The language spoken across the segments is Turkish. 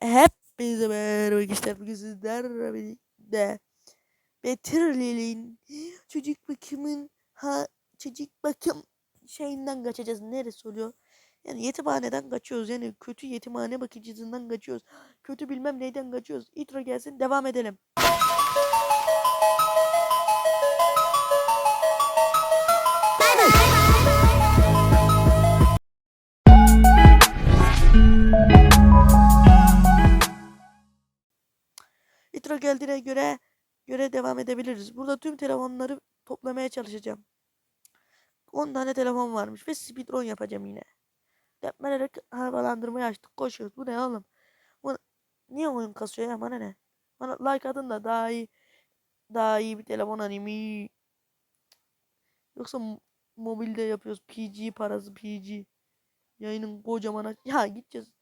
Hepinize merhaba arkadaşlar. Bugün sizlerle birlikte Betterlil'in çocuk bakımın ha çocuk bakım şeyinden kaçacağız. Neresi oluyor? Yani yetimhaneden kaçıyoruz. Yani kötü yetimhane bakıcısından kaçıyoruz. Kötü bilmem neyden kaçıyoruz. Intro gelsin devam edelim. Geldiğine göre göre devam edebiliriz. Burada tüm telefonları toplamaya çalışacağım. 10 tane telefon varmış ve speedrun yapacağım yine. Depmelerek havalandırmayı açtık. Koşuyoruz. Bu ne oğlum? Bu niye oyun kasıyor ya? Bana ne? Bana like atın da daha iyi daha iyi bir telefon animi. Yoksa mo- mobilde yapıyoruz. PG parası PG. Yayının kocaman aç. Ya gideceğiz.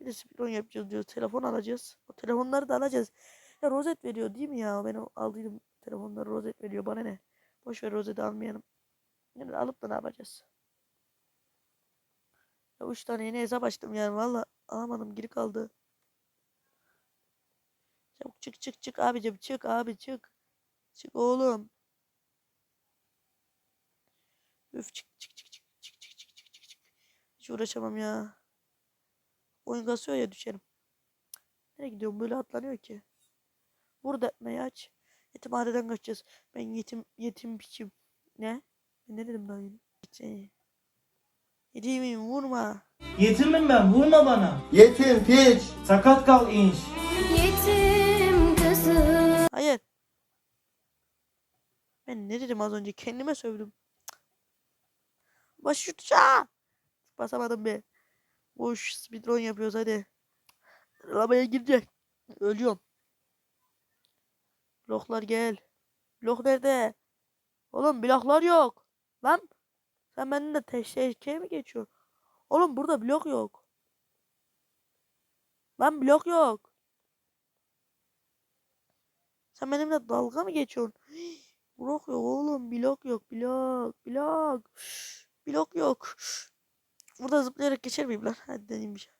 Bir de speedrun yapacağız diyoruz. Telefon alacağız. O telefonları da alacağız. Ya rozet veriyor değil mi ya? Ben o aldıydım telefonları rozet veriyor. Bana ne? Boş ver rozet almayalım. Yani alıp da ne yapacağız? Ya üç tane yeni hesap açtım yani. Valla alamadım. Geri kaldı. Çabuk çık çık çık abicim. Çık abi çık. Çık oğlum. Üf çık çık çık çık çık çık çık çık çık çık. Hiç uğraşamam ya. Oyun kasıyor ya düşerim. Nereye gidiyorum? Böyle atlanıyor ki. Burada etmeyi aç. Yetimhaneden kaçacağız. Ben yetim yetim piçim. Ne? Ben ne dedim daha yeni? Şey. Yetimim vurma. Yetimim ben vurma bana. Yetim piç. Sakat kal inş. Yetim kızım Hayır. Ben ne dedim az önce? Kendime sövdüm. Baş şutça. Basamadım be. Boş speedrun yapıyoruz hadi. Arabaya girecek. Ölüyorum. Bloklar gel. Blok nerede? Oğlum bloklar yok. Lan. Sen benimle teşekkür mi geçiyorsun? Oğlum burada blok yok. Lan blok yok. Sen benimle dalga mı geçiyorsun? Blok yok oğlum. Blok yok. Blok. Blok. Blok yok. Burada zıplayarak geçer miyim lan? Hadi deneyim bir şey.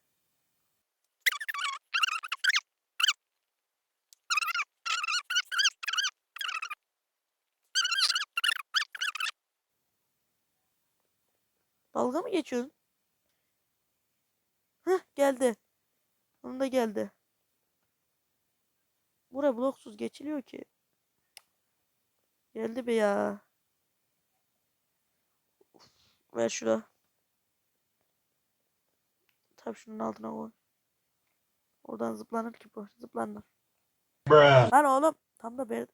Dalga mı geçiyorsun? Heh geldi. Onun da geldi. Buraya bloksuz geçiliyor ki. Geldi be ya. Uf, Ver şurada. Tabii şunun altına koy. Oradan zıplanır ki bu. Zıplanır. Bruh. Lan oğlum. Tam da mer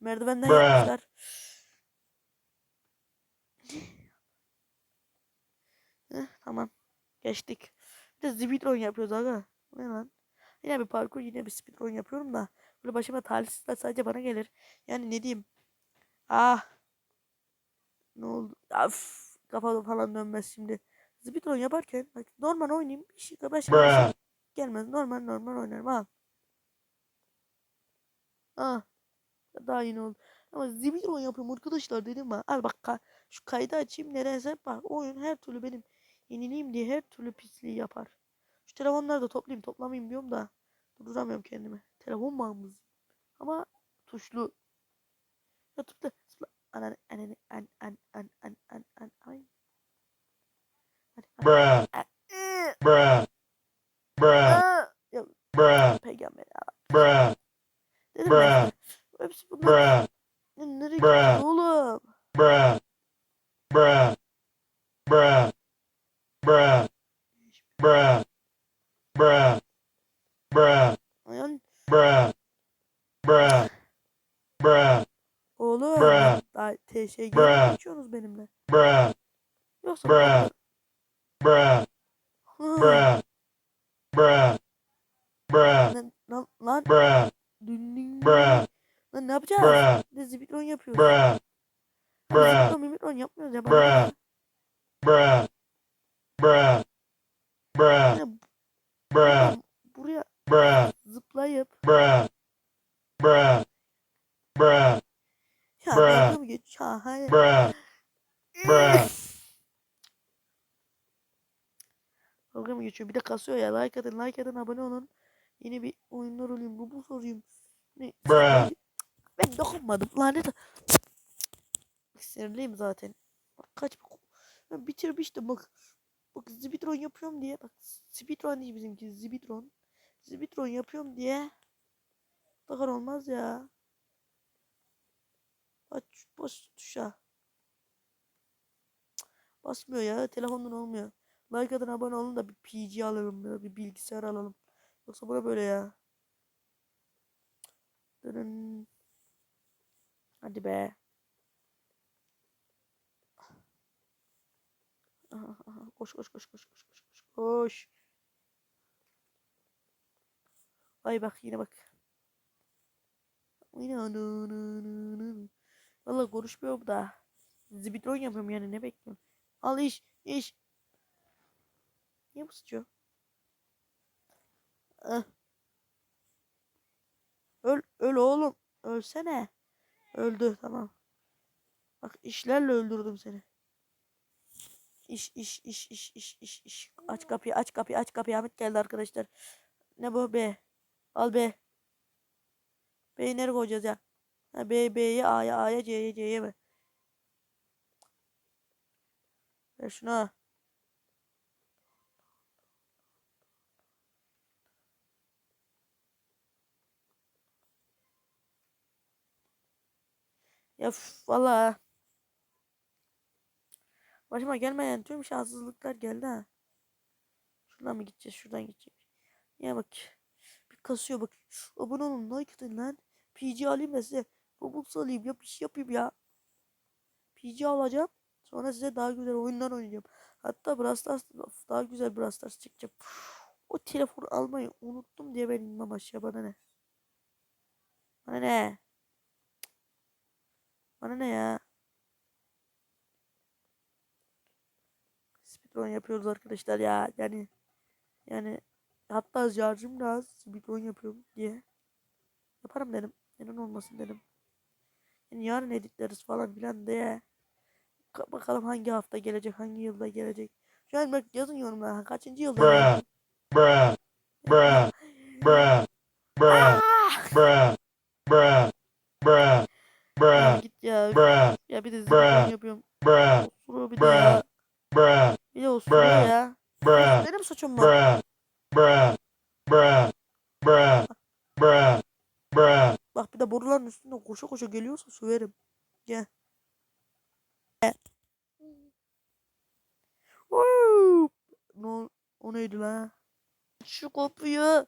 merdivenden Bruh. yapmışlar. Heh, tamam. Geçtik. Bir de speedrun yapıyoruz aga. Ne lan? Yine bir parkur yine bir speedrun yapıyorum da. Böyle başıma talihsizler sadece bana gelir. Yani ne diyeyim. Ah. Ne oldu? Af. Kafa falan dönmez şimdi. Speedrun yaparken bak normal oynayayım. Bir şey başıma şey gelmez. Normal normal oynarım. Al. Ah. Daha yeni oldu. Ama speedrun yapıyorum arkadaşlar dedim ben. Al bak ka- şu kaydı açayım. Nedense bak oyun her türlü benim yenileyim diye her türlü pisliği yapar. Şu telefonları da toplayayım toplamayayım diyorum da durduramıyorum kendimi. Telefon bağımlısıyım. Ama tuşlu. YouTube'da zıpla. Anan anan an an an an an an ay. Bruh. şey, şey geçiyorsunuz benimle. Yoksa Bruh. Bruh. Bir de kasıyor ya. Like atın, like atın, abone olun. Yeni bir oyunlar alayım. Roblox alayım. Ne? Bruh. Ben dokunmadım. Lanet. Sinirliyim zaten. Bak kaç ben bitirmiştim bak. Bak Zibitron yapıyorum diye. Bak Zibitron değil bizimki. Zibitron. Zibitron yapıyorum diye. Bakar olmaz ya. Aç bas tuşa. Basmıyor ya. Telefondan olmuyor. Like atın abone olun da bir PC alalım. Ya, bir bilgisayar alalım. Yoksa bura böyle ya. Dırın. Hadi be. Koş koş koş koş koş koş koş koş. Ay bak yine bak. Vallahi konuşmuyorum da. Zibitron yapıyorum yani ne bekliyorsun? Al iş iş. Niye bu sıçıyor? Ah. Öl öl oğlum. Ölsene. Öldü tamam. Bak işlerle öldürdüm seni. İş iş iş iş iş iş iş. Aç kapıyı aç kapıyı aç kapıyı. Ahmet geldi arkadaşlar. Ne bu B? Al B. B'yi nereye koyacağız ya? Ha, B B'ye A'ya A'ya C'ye C'ye mi? Ver şunu. Ya valla. Başıma gelmeyen tüm şanssızlıklar geldi ha. Şuradan mı gideceğiz? Şuradan gideceğiz. Ya bak. Bir kasıyor bak. Abone olun. Like atın lan. PG alayım da size. Robux alayım ya. Bir şey yapayım ya. PG alacağım. Sonra size daha güzel oyunlar oynayacağım. Hatta Brawl Stars daha güzel Brawl Stars çekeceğim. O telefonu almayı unuttum diye ben inmem aşağı. Bana ne? Bana ne? Bana ne ya? Speedrun yapıyoruz arkadaşlar ya. Yani yani hatta şarjım da az speedrun yapıyorum diye. Yaparım dedim. Neden olmasın dedim. Yani yarın editleriz falan filan diye. Ka- bakalım hangi hafta gelecek, hangi yılda gelecek. Şu an bak yazın yorumlara kaçıncı yılda? Bruh. Bruh. Bruh. Bruh. Ah! Bruh. Bruh. Bruh. Ya ya. Bir de speedrun yapıyorum. Bruh. Osuruyor bir de Bruh. ya. Bir de Bruh. ya. Bruh. Benim suçum mu? Bruh. Bruh. Bruh. Bruh. Bruh. Bruh. Bak bir de boruların üstünde koşa koşa geliyorsa söverim. Gel. Woo! No, o neydi la? Şu kapıyı.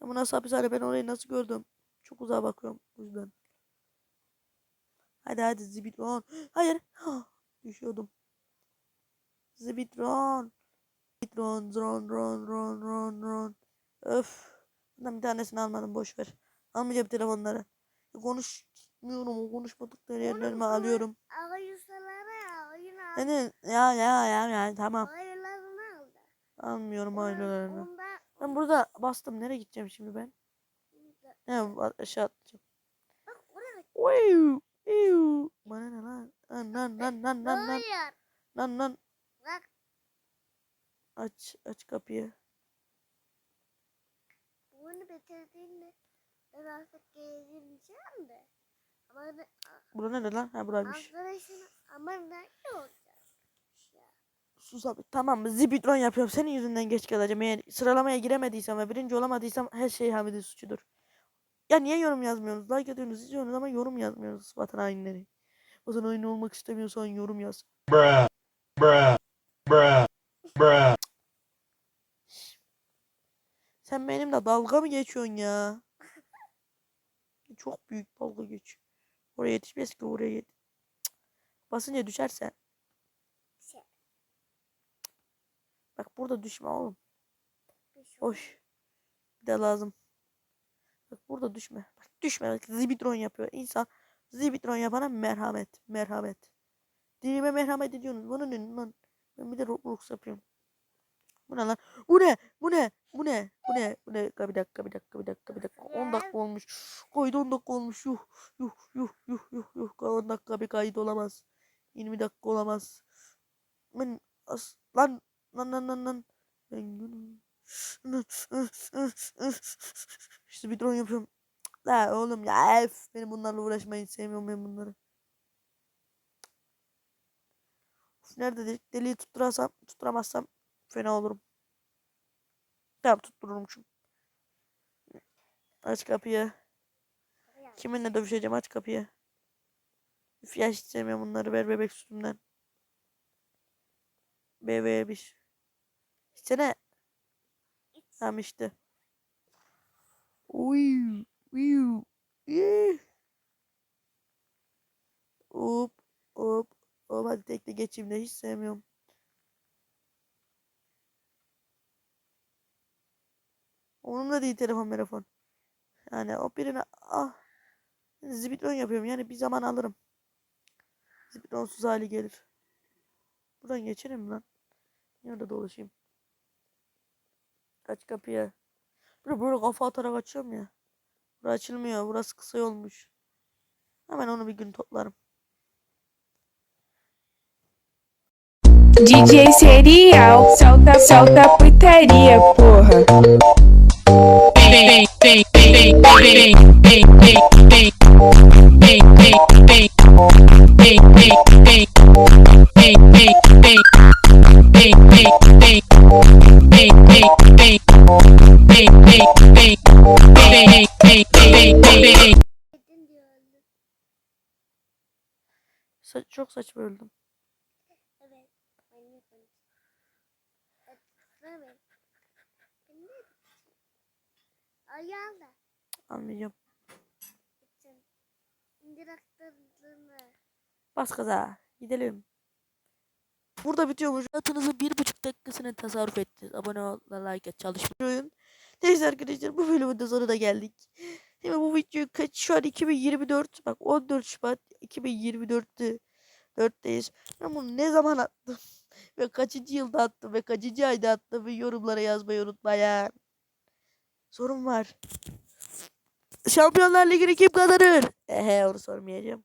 Ya bu nasıl hapishane ben orayı nasıl gördüm? Çok uzağa bakıyorum o yüzden. Hadi hadi Zibitron. Hayır. Düşüyordum. Zibitron. Zibitron, ron, ron, ron, ron, ron. Öf. Bundan bir tanesini almadım boş ver. Almayacağım telefonları. Konuşmuyorum o konuşmadıkları yerlerimi alıyorum. Yani ya ya ya ya tamam. Almıyorum. Onda Ben burada bastım. Nereye gideceğim şimdi ben? He aşağı atlayacağım. bak oraya Uyuu. Bana ne lan? Lan lan lan lan lan lan. Lan lan. Bak Aç aç kapıyı. bunu bitirdiğinde ben artık geleceğim de. Ama ne, Bura nerede lan? Ha buraymış. arkadaşın ama ne olacak? Ya. Sus abi. Tamam zibidron yapıyorum. Senin yüzünden geç kalacağım. Eğer sıralamaya giremediysem ve birinci olamadıysam her şey Hamid'in suçudur. Ya niye yorum yazmıyorsunuz? Like atıyorsunuz, izliyorsunuz ama yorum yazmıyorsunuz vatan hainleri. Vatan haini olmak istemiyorsan yorum yaz. Bruh. Bruh. Bruh. Bruh. Sen benimle dalga mı geçiyorsun ya? Çok büyük dalga geç. Oraya yetişmez ki oraya yet. Basınca düşersen. Şey. Bak burada düşme oğlum. Hoş. Bir de lazım. Bak burada düşme. Bak düşme. Bak zibidron yapıyor. İnsan zibidron yapana merhamet. Merhamet. Dinime merhamet ediyorsunuz. Bana ne lan? Ben bir de Roblox yapıyorum. Bu ne lan? Bu ne? Bu ne? Bu ne? Bu ne? Bu ne? Bir dakika, bir dakika, bir dakika, bir dakika. 10 dakika olmuş. Kayıt 10 dakika olmuş. Yuh, yuh, yuh, yuh, yuh, yuh. 10 dakika bir kayıt olamaz. 20 dakika olamaz. Ben as lan lan lan lan lan. Ben günüm. İşte bir drone yapıyorum. La oğlum ya ef, benim bunlarla uğraşmayı sevmiyorum ben bunları. Uf, nerede delik deliği tutturasam tutturamazsam fena olurum. Tamam tuttururum şu. Aç kapıyı. Kiminle dövüşeceğim aç kapıyı. Üf ya hiç sevmiyorum bunları ver bebek sütümden. Bebeğe bir. İçsene. Tamam işte. Uy, uy, ih. Hop, hop, hop. Hadi tekle geçeyim de hiç sevmiyorum. Onun da değil telefon telefon. Yani o birine ah zibidon yapıyorum yani bir zaman alırım. Zibidonsuz hali gelir. Buradan geçelim mi lan. Niye orada dolaşayım? Kaç kapıya. Böyle böyle kafa atarak açıyorum ya. Burası açılmıyor. Burası kısa olmuş. Hemen onu bir gün toplarım. DJ Serial, solta, solta putaria, porra. Çok saçma öldüm. Yapacağım? Ayağım da. Anlayacağım. Bas gaza. Gidelim. Burada bitiyormuş. Hayatınızın bir buçuk dakikasını tasarruf ettiniz. Abone ol, like et, çalışma. Oyun. Neyse arkadaşlar bu bölümün de sonuna geldik. Şimdi bu videoyu kaç şu an 2024 bak 14 Şubat 2024'te 4'teyiz. Ben bunu ne zaman attım ve kaçıncı yılda attım ve kaçıncı ayda attım ve yorumlara yazmayı unutmayın. Sorun var. Şampiyonlar Ligi'ni kim kazanır? Ehe onu sormayacağım.